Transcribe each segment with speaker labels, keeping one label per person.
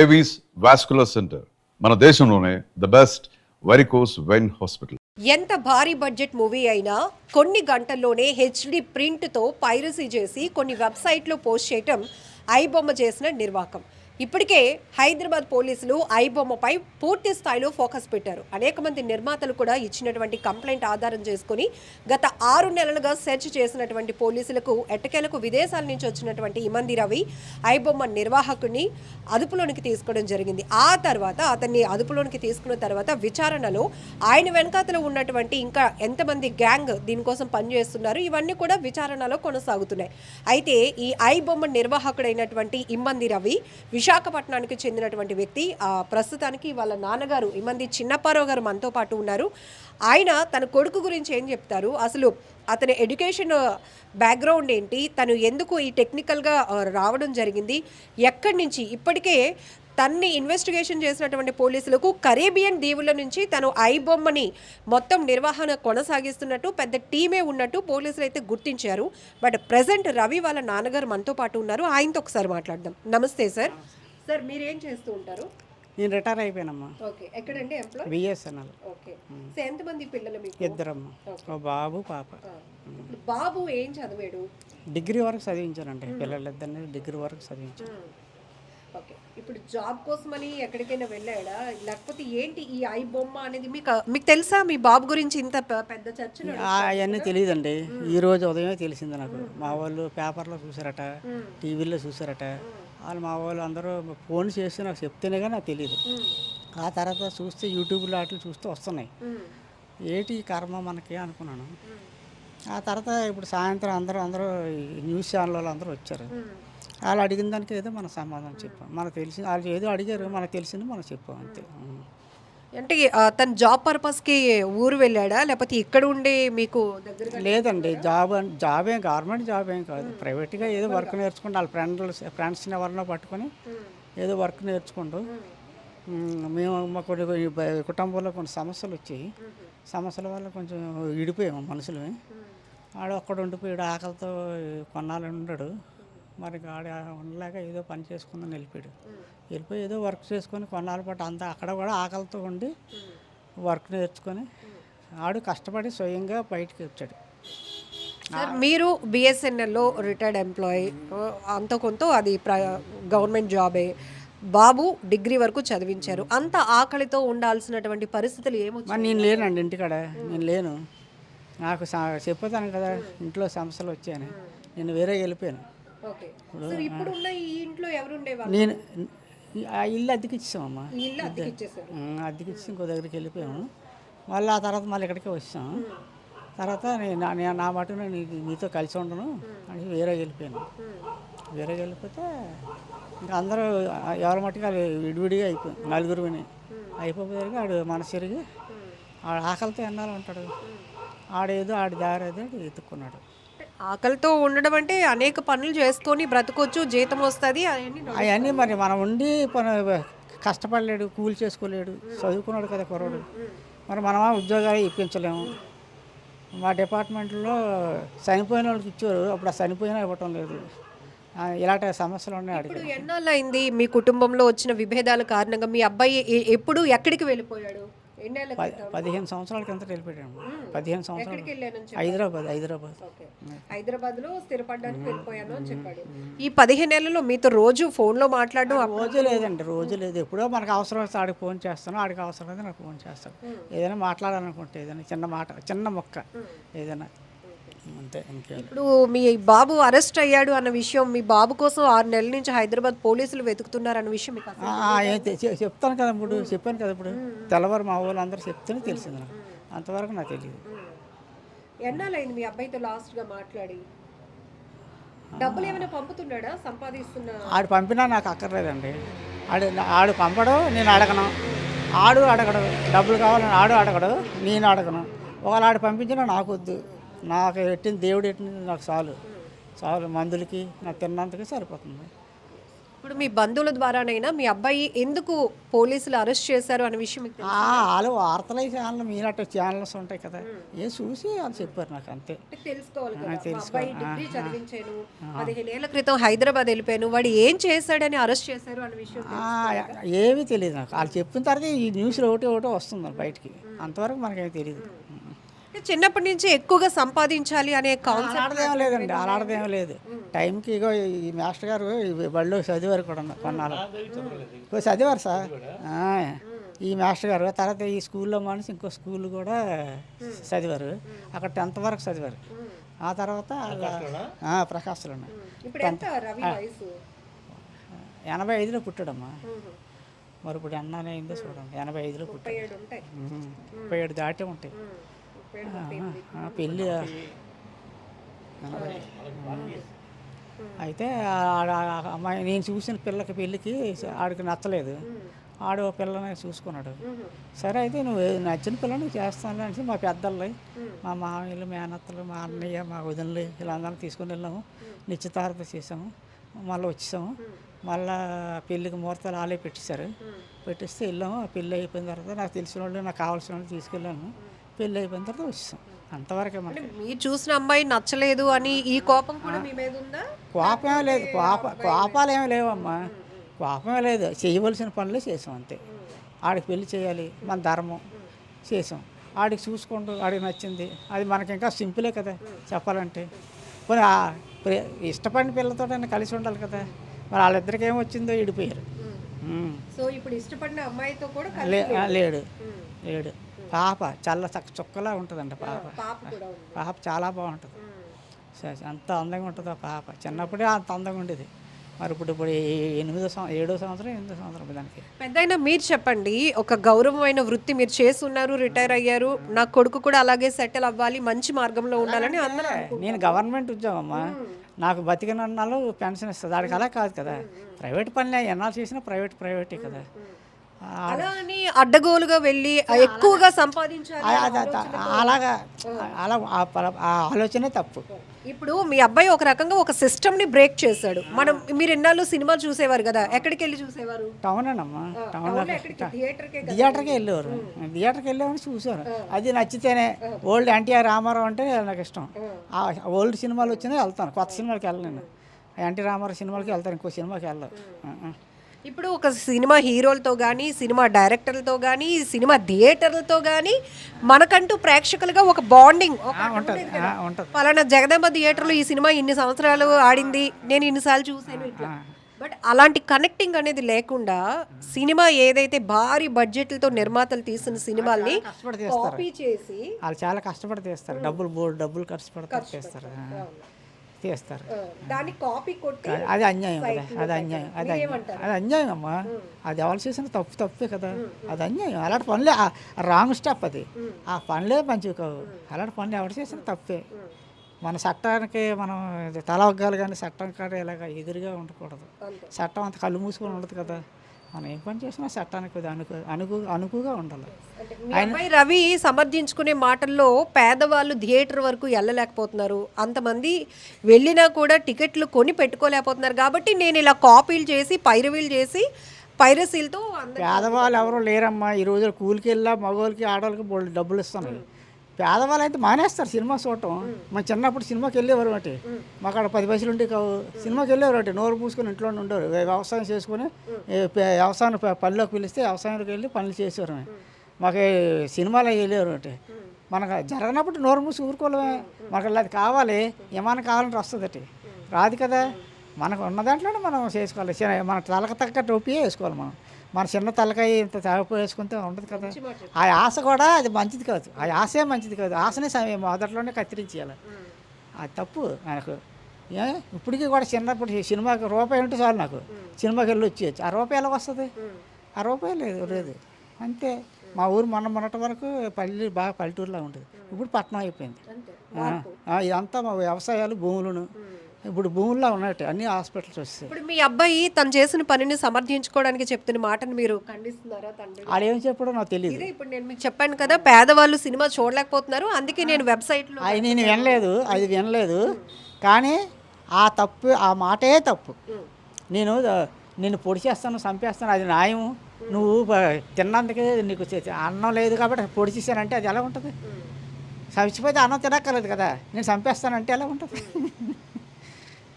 Speaker 1: Avis vascular centre మన దేశంలోనే the best varicose vein hospital
Speaker 2: ఎంత భారీ బడ్జెట్ మూవీ అయినా కొన్ని గంటల్లోనే హెచ్డి ప్రింట్తో పైరసీ చేసి కొన్ని వెబ్సైట్లో పోస్ట్ చేయటం ఐబొమ్మ చేసిన నిర్వాకం. ఇప్పటికే హైదరాబాద్ పోలీసులు ఐబొమ్మపై పూర్తి స్థాయిలో ఫోకస్ పెట్టారు. అనేక మంది నిర్మాతలు కూడా ఇచ్చినటువంటి కంప్లైంట్ ఆధారం చేసుకుని గత ఆరు నెలలుగా సెర్చ్ చేసినటువంటి పోలీసులకు ఎట్టకేలకు విదేశాల నుంచి వచ్చినటువంటి ఇమంది రవి ఐబొమ్మ నిర్వాహకుడిని అదుపులోనికి తీసుకోవడం జరిగింది. ఆ తర్వాత అతన్ని అదుపులోనికి తీసుకున్న తర్వాత విచారణలో ఆయన వెనకాతలో ఉన్నటువంటి ఇంకా ఎంతమంది గ్యాంగ్ దీనికోసం పనిచేస్తున్నారు ఇవన్నీ కూడా విచారణలో కొనసాగుతున్నాయి. అయితే ఈ ఐబొమ్మ నిర్వాహకుడైనటువంటి ఇమ్మంది రవి విశాఖపట్నానికి చెందినటువంటి వ్యక్తి ప్రస్తుతానికి వాళ్ళ నాన్నగారు ఈ మంది చిన్నప్పారావు గారు మనతో పాటు ఉన్నారు. ఆయన తన కొడుకు గురించి ఏం చెప్తారు? అసలు అతని ఎడ్యుకేషన్ బ్యాక్గ్రౌండ్ ఏంటి? తను ఎందుకు ఈ టెక్నికల్గా రావడం జరిగింది? ఎక్కడి నుంచి? ఇప్పటికే తన్ని ఇన్వెస్టిగేషన్ చేసినటువంటి పోలీసులకు కరేబియన్ దీవుల నుంచి తను ఐబొమ్మని మొత్తం నిర్వహణ కొనసాగిస్తున్నట్టు పెద్ద టీమే ఉన్నట్టు పోలీసులు అయితే గుర్తించారు. బట్ ప్రజెంట్ రవి వాళ్ళ నాన్నగారు మనతో పాటు ఉన్నారు. ఆయనతో ఒకసారి మాట్లాడదాం. నమస్తే సార్. సార్ మీరు ఏం చేస్తూ ఉంటారు?
Speaker 3: నేను రిటైర్ అయిపోయానమ్మా.
Speaker 2: ఓకే. ఎక్కడండి ఎంప్లాయ్
Speaker 3: బిఎస్ఎన్ఎల్
Speaker 2: ఓకే. సో ఎంతమంది పిల్లలు మీకు?
Speaker 3: ఇద్దరమ్మా. ఓ బాబు పాప.
Speaker 2: బాబు ఏం చదివాడు?
Speaker 3: డిగ్రీ వరకు చదివించానండి పిల్లలిద్దరిని డిగ్రీ వరకు చదివించాను
Speaker 2: ఓకే. ఇప్పుడు జాబ్ కోసమని ఎక్కడికైనా వెళ్ళాడా? లేకపోతే ఏంటి ఈ ఐ బొమ్మ అనేది మీకు మీకు తెలుసా? మీ బాబు గురించి ఇంత పెద్ద చర్చలు
Speaker 3: అవన్నీ తెలియదండి ఈ రోజు ఉదయమే తెలిసింది నాకు. మా వాళ్ళు పేపర్లో చూసారట టీవీలో చూసారట వాళ్ళు మా వాళ్ళు అందరూ ఫోన్ చేసి నాకు చెప్తేనే కానీ నాకు తెలియదు ఆ తర్వాత చూస్తే యూట్యూబ్లో వాటిలో చూస్తే వస్తున్నాయి. ఏంటి ఈ కర్మ మనకి అనుకున్నాను. ఆ తర్వాత ఇప్పుడు సాయంత్రం అందరూ అందరూ న్యూస్ ఛానల్ అందరూ వచ్చారు. వాళ్ళు అడిగిన దానికి ఏదో మన సమాధానం చెప్పాం. మనకు తెలిసింది వాళ్ళు ఏదో అడిగారు మనకు తెలిసింది మనం చెప్పాం అంతే.
Speaker 2: అంటే తను జాబ్ పర్పస్కి ఊరు వెళ్ళాడా? లేకపోతే ఇక్కడ ఉండి మీకు
Speaker 3: లేదండి జాబ్ జాబ్ ఏం గవర్నమెంట్ జాబ్ ఏం కాదు. ప్రైవేట్గా ఏదో వర్క్ నేర్చుకుంటూ వాళ్ళ ఫ్రెండ్స్ ఫ్రెండ్స్ని ఎవరినో పట్టుకొని ఏదో వర్క్ నేర్చుకుంటూ మేము మా కొన్ని కుటుంబంలో కొన్ని సమస్యలు వచ్చాయి. సమస్యల వల్ల కొంచెం విడిపోయాము మనుషులు ఆడ ఒక్కడ ఉండిపోయాడు ఆకలితో కొన్నాళ్ళు ఉన్నాడు. మరి ఆడ ఉండలేక ఏదో పని చేసుకుందని వెళ్ళిపోయాడు. వెళ్ళిపోయి ఏదో వర్క్ చేసుకొని కొన్నాళ్ళ పాటు అంతా అక్కడ కూడా ఆకలితో ఉండి వర్క్ నేర్చుకొని ఆడు కష్టపడి స్వయంగా బయటికి వచ్చాడు.
Speaker 2: మీరు బిఎస్ఎన్ఎల్లో రిటైర్డ్ ఎంప్లాయీ అంత కొంత అది ప్ర గవర్నమెంట్ జాబే. బాబు డిగ్రీ వరకు చదివించారు. అంత ఆకలితో ఉండాల్సినటువంటి పరిస్థితులు
Speaker 3: మరి నేను లేనండి ఇంటికాడ. నేను లేను. నాకు చెప్పేదాను కదా ఇంట్లో సమస్యలు వచ్చాయని. నేను వేరే వెళ్ళిపోయాను.
Speaker 2: ఈ ఇంట్లో ఎవరు
Speaker 3: నేను ఆ ఇల్లు అద్దెకి ఇచ్చామమ్మా
Speaker 2: అద్దెకి
Speaker 3: ఇచ్చి ఇంకో దగ్గరికి వెళ్ళిపోయాము. మళ్ళీ ఆ తర్వాత మళ్ళీ ఇక్కడికే వచ్చాము తర్వాత నేను నా- నేను నా మటు నేను నీతో కలిసి ఉండను అని వేరే వెళ్ళిపోయాను. వేరే వెళ్ళిపోతే ఇంకా అందరూ ఎవరి మట్టుకు వాళ్ళు విడివిడిగా అయిపోయి. నలుగురు అయిపోయేసరికి ఆడు మనసు ఆడు ఆకలితో ఎన్నాళ్ళు ఉంటాడు? ఆడేదో ఆడి దారి ఏదో ఆడు ఎత్తుక్కున్నాడు.
Speaker 2: ఆకలితో ఉండడం అంటే అనేక పనులు చేసుకొని బ్రతకొచ్చు జీతం వస్తుంది అవన్నీ
Speaker 3: అవన్నీ మరి మనం ఉండి కష్టపడలేడు కూలి చేసుకోలేడు చదువుకున్నాడు కదా కుర్రోడు. మరి మనమా ఉద్యోగాలు ఇప్పించలేము. మా డిపార్ట్మెంట్లో చనిపోయిన వాళ్ళకి ఇచ్చారు అప్పుడు ఆ చనిపోయినా ఇవ్వటం లేదు. ఇలాంటి సమస్యలు ఉన్నాయి అడిగి
Speaker 2: ఇప్పుడు ఎన్నాళ్ళు అయింది మీ కుటుంబంలో వచ్చిన విభేదాల కారణంగా? మీ అబ్బాయి ఎప్పుడు ఎక్కడికి వెళ్ళిపోయాడు?
Speaker 3: పదిహేను సంవత్సరాల కింద వెళ్ళిపోయాము పదిహేను సంవత్సరాలు? హైదరాబాద్ హైదరాబాద్.
Speaker 2: హైదరాబాద్లో స్థిరపడడానికి వెళ్ళిపోయాను అని చెప్పాడు. ఈ పదిహేను నెలల్లో మీతో రోజు ఫోన్లో మాట్లాడడం
Speaker 3: రోజు లేదండి రోజు లేదు. ఎప్పుడో మనకు అవసరం వస్తే ఆడికి ఫోన్ చేస్తాను ఆడికి అవసరం అయితే నాకు ఫోన్ చేస్తాను ఏదైనా మాట్లాడాలనుకుంటే ఏదైనా చిన్న మాట చిన్న మొక్క ఏదైనా. అంతే ఇంకేం
Speaker 2: ఇప్పుడు మీ బాబు అరెస్ట్ అయ్యాడు అన్న విషయం మీ బాబు కోసం ఆరు నెలల నుంచి హైదరాబాద్ పోలీసులు వెతుకుతున్నారు అన్న విషయం మీకు అసలు
Speaker 3: ఆ, ఆ, ఏ తె- చె- చెప్తాను కదా ఇప్పుడు చెప్పాను కదా ఇప్పుడు. తెల్లవారు మా వాళ్ళు అందరూ చెప్తేనే తెలిసింది నాకు. అంతవరకు నాకు తెలియదు.
Speaker 2: ఎన్నాళ్ళైంది మీ అబ్బాయితో లాస్ట్గా మాట్లాడి డబ్బులు ఏమైనా పంపుతున్నాడా? సంపాదిస్తున్నా
Speaker 3: ఆడు పంపినా నాకు అక్కర్లేదండి. ఆడు ఆడు పంపడు నేను అడగను. ఆడు అడగడు. డబ్బులు కావాలని ఆడు అడగడు నేను అడగను. ఒకవేళ ఆడు పంపించినా నాకు వద్దు. నాకు ఎట్టింది దేవుడు ఎట్టింది నాకు చాలు. చాలు మందులకి నాకు తిన్నంతకి సరిపోతుంది.
Speaker 2: ఇప్పుడు మీ బంధువుల ద్వారానైనా మీ అబ్బాయి ఎందుకు పోలీసులు అరెస్ట్ చేశారు అనే విషయం
Speaker 3: వాళ్ళు వార్తల ఛానల్ మీనట్టు ఛానల్స్ ఉంటాయి కదా. ఏ చూసి వాళ్ళు చెప్పారు నాకు అంతే.
Speaker 2: తెలుసుకోవాలి పదిహేను ఏళ్ళ క్రితం హైదరాబాద్ వెళ్ళిపోయాను వాడు ఏం చేశాడని అరెస్ట్ చేశారు అనే విషయం
Speaker 3: ఏమీ తెలియదు నాకు. వాళ్ళు చెప్పిన తర్వాత ఈ న్యూస్లో ఒకటి ఒకటి వస్తుంది బయటికి. అంతవరకు మనకేమీ తెలియదు.
Speaker 2: చిన్నప్పటి నుంచి ఎక్కువగా సంపాదించాలి అనే కాన్సెప్ట్
Speaker 3: అలాడదేం లేదండి అలాడదేం లేదు టైంకి ఇగో ఈ మాస్టర్ గారు ఈ బడిలో చదివారు కూడా కొన్నాళ్ళు. ఇగో చదివారు సార్. ఆ, ఈ మాస్టర్ గారు. తర్వాత ఈ స్కూల్లో మనిషి ఇంకో స్కూల్ కూడా చదివారు. అక్కడ టెన్త్ వరకు చదివారు. ఆ తర్వాత ఆ, ప్రకాశ్లో
Speaker 2: ఇప్పుడు ఎంత? రవి వయసు?
Speaker 3: ఎనభై ఐదులో పుట్టాడమ్మా. మరి ఇప్పుడు ఎన్నానే అయిందో చూడండి. ఎనభై ఐదులో పుట్టాడు.
Speaker 2: ముప్పై ఏడు ఉంటాయి.
Speaker 3: ముప్పై ఏడు దాటే ఉంటాయి.
Speaker 2: ముప్పై ఎనిమిది.
Speaker 3: ఆ, పెళ్ళి. అయితే అమ్మాయి నేను చూసిన పిల్లకి పెళ్ళికి ఆడికి నచ్చలేదు. ఆడు పిల్లని చూసుకున్నాడు. సరే అయితే నువ్వు నచ్చిన పిల్లని చేస్తాను అనేసి మా పెద్దలు మా మామయ్యలు మేనత్తలు మా అన్నయ్య మా వదినలు వీళ్ళందరం తీసుకుని వెళ్ళాము. నిశ్చితార్థ చేసాము మళ్ళీ వచ్చేసాము మళ్ళా పెళ్ళికి ముహూర్తాలు ఆలే పెట్టేశారు. పెట్టిస్తే వెళ్ళాము. ఆ పెళ్ళి అయిపోయిన తర్వాత నాకు తెలిసిన వాళ్ళు నాకు కావాల్సిన వాళ్ళు తీసుకెళ్ళాను. పెళ్ళి అయిపోయిన తర్వాత వచ్చేసాం. అంతవరకే మనకి
Speaker 2: మీరు చూసిన అమ్మాయి నచ్చలేదు అని ఈ కోపం కూడా మీ మీద ఉందా?
Speaker 3: కోపమే లేదు. కోప కోపాలు ఏమి లేవమ్మా. కోపమే లేదు. చేయవలసిన పనులు చేసాం అంతే. ఆడికి పెళ్ళి చేయాలి. మన ధర్మం చేసాం. ఆడికి చూసుకుంటూ ఆడికి నచ్చింది. అది మనకి ఇంకా సింపులే కదా చెప్పాలంటే. ఆ ప్రే- ఇష్టపడిన పిల్లతో కలిసి ఉండాలి కదా. మరి వాళ్ళిద్దరికి ఏం వచ్చిందో ఇడిపోయారు ఉమ్.
Speaker 2: సో ఇప్పుడు ఇష్టపడిన అమ్మాయితో కూడా కలిసి
Speaker 3: లేడు. లేడు. పాప చల్ల చక్క చుక్కలా ఉంటుందండి పాప.
Speaker 2: పాప
Speaker 3: చాలా బాగుంటుంది. అంత అందంగా ఉంటుంది ఆ పాప. చిన్నప్పుడే అంత అందంగా ఉండేది. మరి ఇప్పుడు ఇప్పుడు ఎనిమిదో సంవత్సరం ఏడో సంవత్సరం ఎనిమిదో సంవత్సరం దానికి.
Speaker 2: పెద్దయినా మీరు చెప్పండి ఒక గౌరవమైన వృత్తి మీరు చేస్తున్నారు రిటైర్ అయ్యారు నా కొడుకు కూడా అలాగే సెటిల్ అవ్వాలి మంచి మార్గంలో ఉండాలని అందరూ
Speaker 3: నేను గవర్నమెంట్ ఉద్యోగం అమ్మా. నాకు బతికినన్నాళ్ళు పెన్షన్ ఇస్తుంది. దానికి అలా కాదు కదా. ప్రైవేట్ పనులే ఎన్నాళ్ళు చేసినా ప్రైవేట్ ప్రైవేటే కదా.
Speaker 2: అలా అని అడ్డగోలుగా వెళ్ళి ఎక్కువగా సంపాదించాలి
Speaker 3: అలాగా అలా ఆ ఆలోచనే తప్పు.
Speaker 2: ఇప్పుడు మీ అబ్బాయి ఒక రకంగా ఒక సిస్టమ్ని బ్రేక్ చేశాడు. మనం మీరు ఎన్నాళ్ళు సినిమా చూసేవారు కదా? ఎక్కడికి వెళ్ళి చూసేవారు?
Speaker 3: టౌన్ అమ్మా టౌన్
Speaker 2: థియేటర్కే
Speaker 3: వెళ్ళేవారు. థియేటర్కి వెళ్ళేవారు చూసారు అది నచ్చితేనే ఓల్డ్ ఎన్టీఆర్ రామారావు అంటే నాకు ఇష్టం. ఆ. ఓల్డ్ సినిమాలు వచ్చినా వెళ్తాను. కొత్త సినిమాకి వెళ్ళను ఎన్టీ రామారావు సినిమాకి వెళ్తాను. ఇంకో సినిమాకి వెళ్ళను.
Speaker 2: ఇప్పుడు ఒక సినిమా హీరోలతో కానీ సినిమా డైరెక్టర్లతో కానీ సినిమా థియేటర్లతో కానీ మనకంటూ ప్రేక్షకులుగా ఒక బాండింగ్ పలానా జగదాంబ థియేటర్లో ఈ సినిమా ఇన్ని సంవత్సరాలు ఆడింది నేను ఇన్నిసార్లు ఇట్లా. బట్ అలాంటి కనెక్టింగ్ అనేది లేకుండా సినిమా ఏదైతే భారీ బడ్జెట్లతో నిర్మాతలు తీసిన సినిమాల్ని కాపీ చేసి
Speaker 3: వాళ్ళు చాలా కష్టపడి తీస్తారు. డబ్బులు డబ్బులు ఖర్చు పెడతారు తీస్తారు ఆ. తీస్తారు
Speaker 2: దాన్ని కాపీ కొట్టి
Speaker 3: అది అన్యాయం కదా అది అన్యాయం అది అన్యాయం. అది అన్యాయం అమ్మా. అది ఎవరు చేసిన తప్పు తప్పే కదా. అది అన్యాయం. అలాంటి పనులే రాంగ్ స్టెప్ అది. ఆ పనులే మంచివి కావు. అలాంటి పనులు ఎవరు చేసిన తప్పే. మన చట్టానికి మనం తల ఒగ్గాలి కానీ చట్టం కాడ ఇలాగ ఎదురుగా ఉండకూడదు. చట్టం అంత కళ్ళు మూసుకొని ఉండదు కదా. మనం ఏం పని చేసినా చట్టానికి అనుకు అనుకు అనుకుగా ఉండాలి.
Speaker 2: అబ్బాయి రవి సమర్థించుకునే మాటల్లో పేదవాళ్ళు థియేటర్ వరకు వెళ్ళలేకపోతున్నారు. అంతమంది వెళ్ళినా కూడా టికెట్లు కొని పెట్టుకోలేకపోతున్నారు. కాబట్టి నేను ఇలా కాపీలు చేసి పైరవీలు చేసి పైరసీలతో
Speaker 3: పేదవాళ్ళు ఎవరు లేరమ్మా. ఈ రోజు కూలికి వెళ్ళా మగవాళ్ళకి ఆడవాళ్ళకి డబ్బులు ఇస్తున్నాయి పేదవాళ్ళు అయితే మానేస్తారు సినిమా చూడటం. మా చిన్నప్పుడు సినిమాకి వెళ్ళేవారు అంటే మాకు అక్కడ పది పైసలు ఉంటే కావు. సినిమాకి వెళ్ళేవారు అంటే నోరు పూసుకొని ఇంట్లో ఉండేవారు. వ్యవసాయం చేసుకొని వ్యవసాయం ప- పనిలోకి పిలిస్తే వ్యవసాయంలోకి వెళ్ళి పనులు చేసేవారు మాకు సినిమాలో వెళ్ళేవారు అంటే మనకు జరగనప్పుడు నోరు మూసి ఊరుకోలేమే. మనకు అది కావాలి. ఏమైనా కావాలంటే వస్తుందటి రాదు కదా. మనకు ఉన్న దాంట్లోనే మనం చేసుకోవాలి. మన తలకు తగ్గ టోపీ వేసుకోవాలి మనం. మన చిన్న తలకాయ ఇంత తలపు వేసుకుంటే ఉండదు కదా. ఆ ఆశ కూడా అది మంచిది కాదు. ఆ ఆశే మంచిది కాదు. ఆశనే సమ- మొదట్లోనే కత్తిరించేయాలి. అది తప్పు నాకు. ఏ? ఇప్పటికీ కూడా చిన్నప్పుడు సినిమాకి రూపాయి ఉంటే చాలు నాకు. సినిమాకి వెళ్ళి వచ్చేయచ్చు. ఆ రూపాయి ఎలా వస్తుంది? ఆ రూపాయి లేదు లేదు. అంతే. మా ఊరు మొన్న మొన్నటి వరకు పల్లె బాగా పల్లెటూరులో ఉండేది. ఇప్పుడు పట్టణం అయిపోయింది. ఇదంతా మా వ్యవసాయాలు భూములను. ఇప్పుడు భూముల్లో ఉన్నట్టు అన్ని హాస్పిటల్స్ వస్తాయి.
Speaker 2: ఇప్పుడు మీ అబ్బాయి తను చేసిన పనిని సమర్థించుకోవడానికి చెప్తున్న మాటను మీరు ఖండిస్తున్నారా తండ్రి
Speaker 3: ఆడేం చెప్పడో నాకు తెలియదు
Speaker 2: ఇదే ఇప్పుడు నేను మీకు చెప్పాను కదా పేదవాళ్ళు సినిమా చూడలేకపోతున్నారు అందుకే నేను వెబ్సైట్లో
Speaker 3: అది నేను వినలేదు అది వినలేదు. కానీ ఆ తప్పు ఆ మాటే తప్పు. నేను నిన్ను పొడి చేస్తాను చంపేస్తాను అది న్యాయం. నువ్వు తిన్నందుకే నీకు అన్నం లేదు కాబట్టి పొడి చేశానంటే అది ఎలా ఉంటుంది? చచ్చిపోతే అన్నం తినక్కర్లేదు కదా నేను చంపేస్తానంటే ఎలా ఉంటుంది?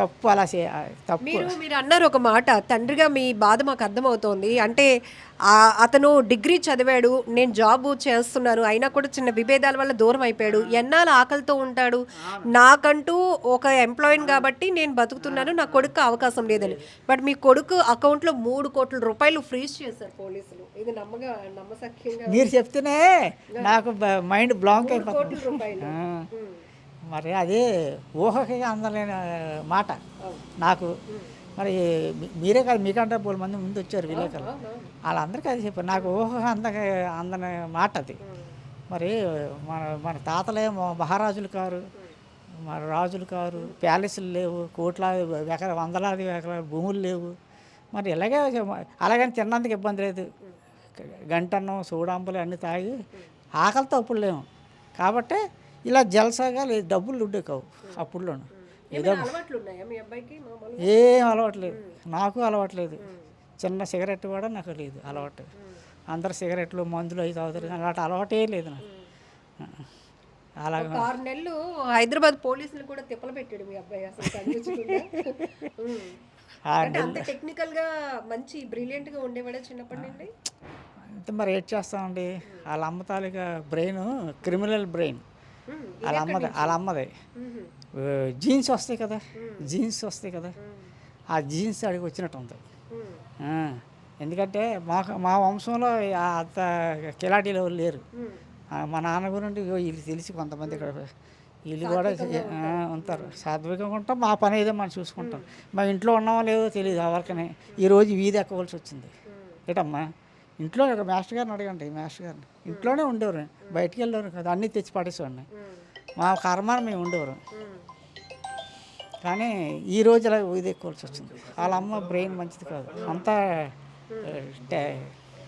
Speaker 3: తప్పు అలా చే తప్పు.
Speaker 2: మీరు మీరు అన్నారు ఒక మాట తండ్రిగా మీ బాధ మాకు అర్థమవుతోంది. అంటే అతను డిగ్రీ చదివాడు నేను జాబ్ చేస్తున్నాను అయినా కూడా చిన్న విభేదాల వల్ల దూరం అయిపోయాడు. ఎన్నాళ్ళు ఆకలితో ఉంటాడు? నాకంటూ ఒక ఎంప్లాయీని కాబట్టి నేను బతుకుతున్నాను నా కొడుకు అవకాశం లేదని. బట్ మీ కొడుకు అకౌంట్లో మూడు కోట్ల రూపాయలు ఫ్రీజ్ చేశారు పోలీసులు. ఇది నమ్మగా నమ్మసక్యంగా
Speaker 3: మీరు చెప్తేనే నాకు మైండ్ బ్లాంక్ అయిపోతుంది
Speaker 2: రూపాయలు.
Speaker 3: మరి అదే ఊహకి అందలేని మాట. నాకు మరి మీరే కాదు మీకంటే పలు మంది ముందు వచ్చారు విలేకరులు. వాళ్ళందరికీ అది చెప్పారు. నాకు ఊహ అందక అందని మాట అది. మరి మన మన తాతలే మహారాజులు కారు మన రాజులు కారు ప్యాలెస్లు లేవు కోట్లాది ఎకర వందలాది ఎకరాల భూములు లేవు. మరి ఇలాగే అలాగని తిన్నందుకు ఇబ్బంది లేదు. గంటన్నం సూడాంబులు అన్నీ తాగి ఆకలితో అప్పుడు లేము. కాబట్టి ఇలా జలసాగా లేదు డబ్బులు ఉండే కావు అప్పుడులోను. ఏదో ఏం అలవాట్లేదు. నాకు అలవాట్లేదు. చిన్న సిగరెట్ కూడా నాకు లేదు అలవాటు. అందరు సిగరెట్లు మందులు అవి తాగుతారు. అలాంటి అలవాటే లేదు నాకు.
Speaker 2: ఒక ఆరు నెలలు హైదరాబాద్ పోలీసులు కూడా తిప్పలు పెట్టాడు మీ అబ్బాయి అసలు అంటే అంత టెక్నికల్గా మంచి బ్రిలియంట్గా ఉండేవాడే చిన్నప్పటి నుండి?
Speaker 3: అంటే మరి ఏం చేస్తామండి? వాళ్ళ అమ్మ తాలూకా బ్రెయిన్ క్రిమినల్ బ్రెయిన్. వాళ్ళ అమ్మది వాళ్ళ అమ్మది. జీన్స్ వస్తాయి కదా జీన్స్ వస్తాయి కదా. ఆ జీన్స్ అడిగి వచ్చినట్టు ఉంది ఎందుకంటే మా మా వంశంలో అంత కిలాటీలు ఎవరు లేరు. మా నాన్న గురించి వీళ్ళు తెలిసి కొంతమంది ఇక్కడ వీళ్ళు కూడా ఉంటారు. సాత్వికంగా ఉంటాం. మా పని ఏదో మనం చూసుకుంటాం. మా ఇంట్లో ఉన్నామో లేదో తెలియదు ఎవరికనే. ఈరోజు వీధి ఎక్కవలసి వచ్చింది. ఏటమ్మా? ఇంట్లో ఒక మాస్టర్ గారిని అడగండి మాస్టర్ గారిని. ఇంట్లోనే ఉండేవారు. బయటికి వెళ్ళేవారు కదా అన్నీ తెచ్చి పడేసేవాడిని. మా కర్మాన్ని మేము ఉండేవారు. కానీ ఈ రోజు ఇలా ఇది వచ్చింది. వాళ్ళ అమ్మ బ్రెయిన్ మంచిది కాదు. అంతా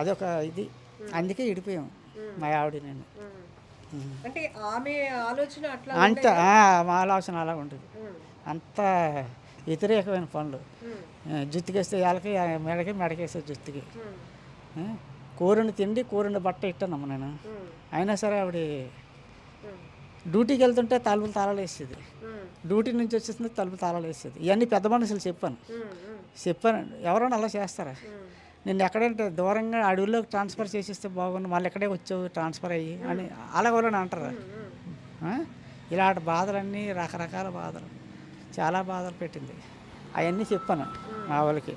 Speaker 3: అదొక ఇది. అందుకే ఇడిపోయాం మా ఆవిడ నేను.
Speaker 2: అంటే ఆమె ఆలోచన అట్లా
Speaker 3: అంత మా ఆలోచన అలా ఉంటుంది అంత వ్యతిరేకమైన పనులు. జుత్తుకేస్తే వాళ్ళకి మెడకి మెడకేస్తే జుత్తుకి కూరని తిండి కూరని బట్ట ఇట్టానమ్మ నేను. అయినా సరే ఆవిడ డ్యూటీకి వెళ్తుంటే తలుపులు తాళాలు వేసేది డ్యూటీ నుంచి వచ్చేసింది తలుపు తాళాలు వేసేది ఇవన్నీ పెద్ద మనుషులు చెప్పాను. చెప్పాను. ఎవరైనా అలా చేస్తారా? నిన్ను ఎక్కడంటే దూరంగా అడవుల్లోకి ట్రాన్స్ఫర్ చేసేస్తే బాగుండు మళ్ళీ ఎక్కడే వచ్చావు ట్రాన్స్ఫర్ అయ్యి అని అలా ఎవరైనా అంటారా? ఇలాంటి బాధలన్నీ రకరకాల బాధలు. చాలా బాధలు పెట్టింది. అవన్నీ చెప్పాను మా వాళ్ళకి.